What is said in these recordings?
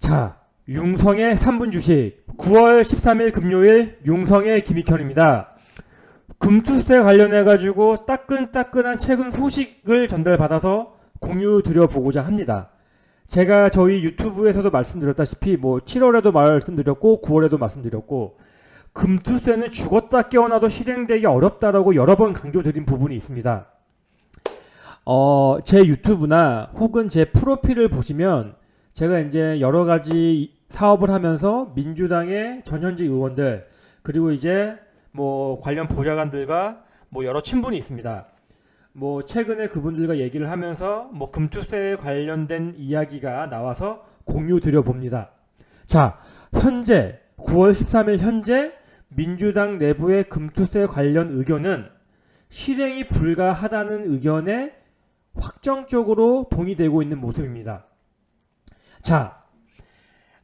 자, 융성의 3분 주식 9월 13일 금요일 융성의 김익현입니다. 금투세 관련해 가지고 따끈따끈한 최근 소식을 전달받아서 공유 드려보고자 합니다. 제가 저희 유튜브에서도 말씀드렸다시피 뭐 7월에도 말씀드렸고 9월에도 말씀드렸고 금투세는 죽었다 깨어나도 실행되기 어렵다라고 여러 번 강조드린 부분이 있습니다. 어, 제 유튜브나 혹은 제 프로필을 보시면 제가 이제 여러 가지 사업을 하면서 민주당의 전현직 의원들 그리고 이제 뭐 관련 보좌관들과 뭐 여러 친분이 있습니다. 뭐 최근에 그분들과 얘기를 하면서 뭐 금투세에 관련된 이야기가 나와서 공유 드려 봅니다. 자, 현재 9월 13일 현재 민주당 내부의 금투세 관련 의견은 실행이 불가하다는 의견에 확정적으로 동의되고 있는 모습입니다. 자,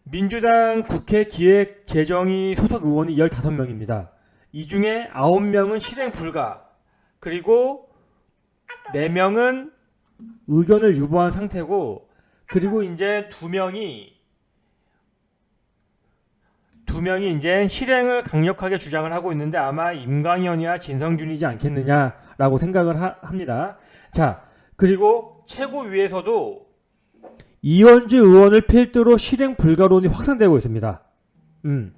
민주당 국회 기획재정위 소속 의원이 15명입니다. 이 중에 9명은 실행 불가, 그리고 4명은 의견을 유보한 상태고, 그리고 이제 2명이 두 명이 이제 실행을 강력하게 주장을 하고 있는데 아마 임광현이와 진성준이지 않겠느냐라고 생각을 하- 합니다. 자, 그리고 최고위에서도 이현주 의원을 필두로 실행 불가론이 확산되고 있습니다. 음.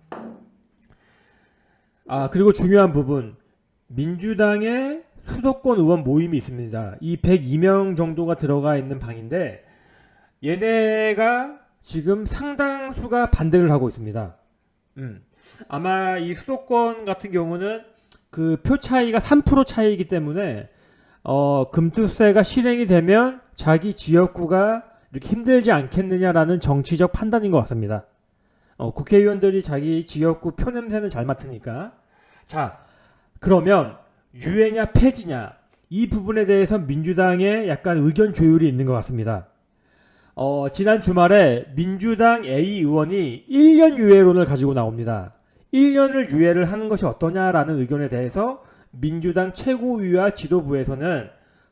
아, 그리고 중요한 부분. 민주당의 수도권 의원 모임이 있습니다. 이 102명 정도가 들어가 있는 방인데 얘네가 지금 상당수가 반대를 하고 있습니다. 음. 아마 이 수도권 같은 경우는 그 표 차이가 3% 차이이기 때문에 어, 금투세가 실행이 되면 자기 지역구가 이렇게 힘들지 않겠느냐라는 정치적 판단인 것 같습니다. 어, 국회의원들이 자기 지역구 표 냄새는 잘 맡으니까. 자, 그러면 유예냐 폐지냐 이 부분에 대해서 민주당의 약간 의견 조율이 있는 것 같습니다. 어, 지난 주말에 민주당 A 의원이 1년 유예론을 가지고 나옵니다. 1년을 유예를 하는 것이 어떠냐라는 의견에 대해서 민주당 최고위와 지도부에서는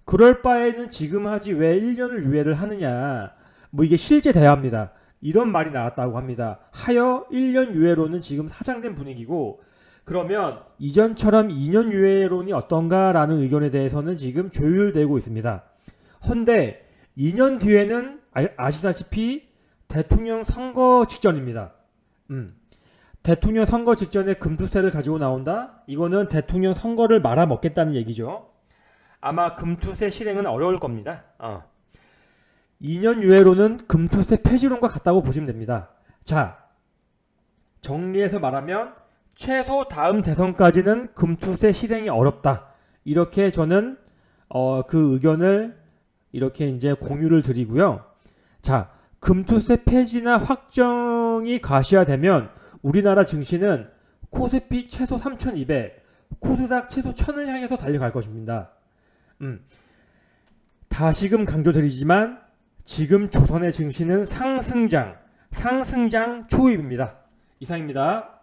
그럴 바에는 지금 하지 왜 1년을 유예를 하느냐. 뭐 이게 실제 대화입니다. 이런 말이 나왔다고 합니다. 하여 1년 유예론은 지금 사장된 분위기고 그러면 이전처럼 2년 유예론이 어떤가라는 의견에 대해서는 지금 조율되고 있습니다. 헌데 2년 뒤에는 아- 아시다시피 대통령 선거 직전입니다. 음. 대통령 선거 직전에 금투세를 가지고 나온다? 이거는 대통령 선거를 말아먹겠다는 얘기죠. 아마 금투세 실행은 어려울 겁니다. 어. 2년 유예로는 금투세 폐지론과 같다고 보시면 됩니다. 자, 정리해서 말하면 최소 다음 대선까지는 금투세 실행이 어렵다. 이렇게 저는 어, 그 의견을 이렇게 이제 공유를 드리고요. 자, 금투세 폐지나 확정이 가시화되면 우리나라 증시는 코스피 최소 3,200, 코스닥 최소 1,000을 향해서 달려갈 것입니다. 음. 다시금 강조드리지만 지금 조선의 증시는 상승장, 상승장 초입입니다. 이상입니다.